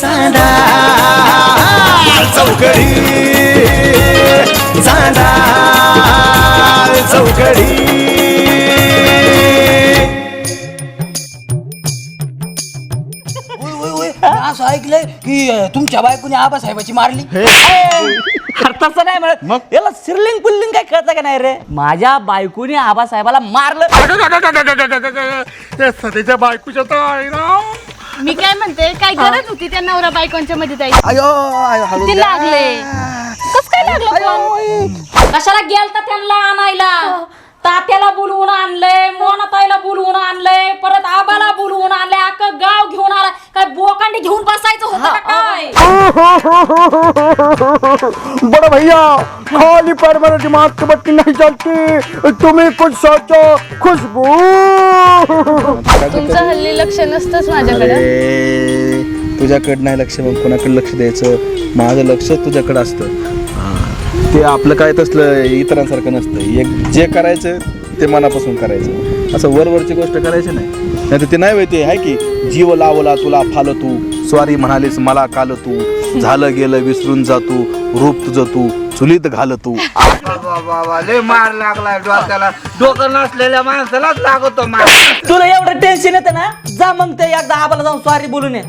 चांदा चौकडी चौकडी. मी असं ऐकलंय की अं, तुमच्या बायकोने आबासाहेबाची मारली अरे तसं नाही म्हणत मग याला सिरलिंग पुल्लिंग काय कळतं का नाही रे माझ्या बायकोने आबासाहेबाला मारलं सध्याच्या बायकोच्या तर आहे ना मी काय म्हणते काय गरज होती त्या नवरा बायकोंच्या मध्ये जायची? अयो अयो, हळू किती द्या. लागले. कस काय लागलं पण? कशाला गेलता त्यांना आणायला? तात्याला बोलवून आणलंय मोनाताईला बोलवून आणलंय परत आबाला बोलवून आणलंय अख्खं गाव घेऊन आला. काय बोकांडी घेऊन बसायचं होतं का काय? बड़ा भैया खाली पैर में दिमाग की बत्ती नहीं चलती। तुम्हें कुछ सोचो खुशबू तुमचं हल्ली लक्ष नसतंच माझ्याकडे. अरे तुझ्याकडे नाही लक्ष मग कोणाकडे लक्ष द्यायचं? माझं लक्ष तुझ्याकडे असतं. ते आपलं काय तसलं इतरांसारखं नसतं. एक जे करायचं ते मनापासून करायचं. असं वरवरची गोष्ट करायची नाही. नाही तर ते नाही माहिती आहे की जीव लावला तुला फाल तू स्वारी म्हणालीस मला काल तू झालं गेलं विसरून जा तू रूप तुझं तू चुलीत घाल तू. बाबा लय मार लागलाय डोक्याला. डोकं नसलेल्या माणसालाच लागतो मार. तुला एवढं टेन्शन येतं ना? जा मग ते एकदा आबाला जाऊन सॉरी बोलून ये.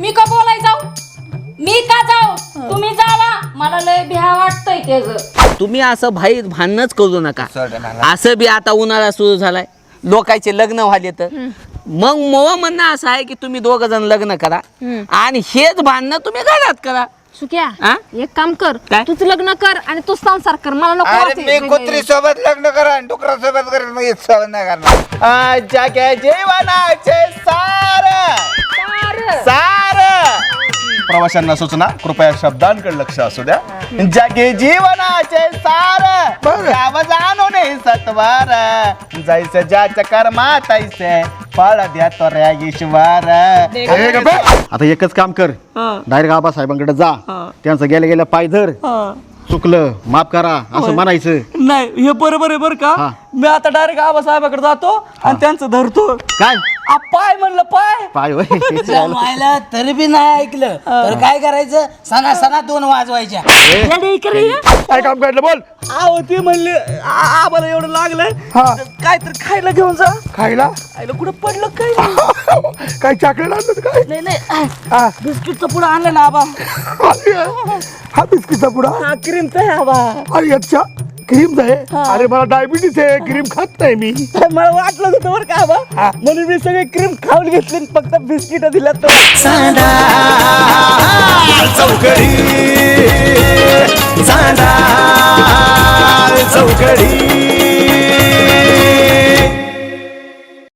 मी का बोलाय जाऊ? मी का जाऊ? तुम्ही जावा. मला लय भ्या वाटतंय त्याच तुम्ही असं भाई भांडणच करू नका. असं बी आता उन्हाळा सुरू झालाय. लोकांचे लग्न व्हाले तर. मग मोह म्हणणं असं आहे की तुम्ही दोघ जण लग्न करा आणि हेच भांडणं तुम्ही घरात करा. सुक्या हा? एक काम कर काय? तूच लग्न कर आणि तूच संसार कर. मला नको अरे वाटते मी वेगळे. कुत्री सोबत लग्न करा आणि डुकरा सोबत करेन मग सोबत नाही करणार. जग्या जेवणाचे सार सार! प्रवाशांना सूचना. कृपया शब्दांकडे लक्ष असू द्या. जगे जीवनाचे सार जाणून सत्वार. जायचं ज्याच्या कर्मात ऐसे फळ द्या तो ईश्वर. आता एकच काम कर. डायरेक्ट आबासाहेबांकडे जा. त्यांचं गेल्या गेल्या पाय धर. चुकलं माफ करा. असं म्हणायचं. नाही हे बरोबर आहे बरं. का. मी आता डायरेक्ट आबासाहेबाकडे जातो आणि त्यांचं धरतो. काय? आ, पाय म्हणलं पाय. पाय होय. व्हायला तरी बी नाही ऐकलं. तर काय करायचं? सणा सणा दोन वाजवायच्या. काय काम काढलं बोल? आहो ते म्हणले आ- आम्हाला एवढं लागलंय. काय तर खायला घेऊन जा. खायला? खायला कुठं पडलं काय नाही. काय चॉकलेट आणलं काय? नाही नाही. बिस्किटचं पुढं आणलं ना आबा. हा बिस्किटचा पुडा? हा क्रीमचं आहे आबा. अरे अच्छा क्रीम आहे. अरे मला डायबिटीस आहे. क्रीम खात नाही मी. मला वाटलं होतं बरं का आबा म्हणून मी सगळे क्रीम खाऊन घेतले आणि फक्त बिस्किट दिल्या तर चौकडी. चौकडी.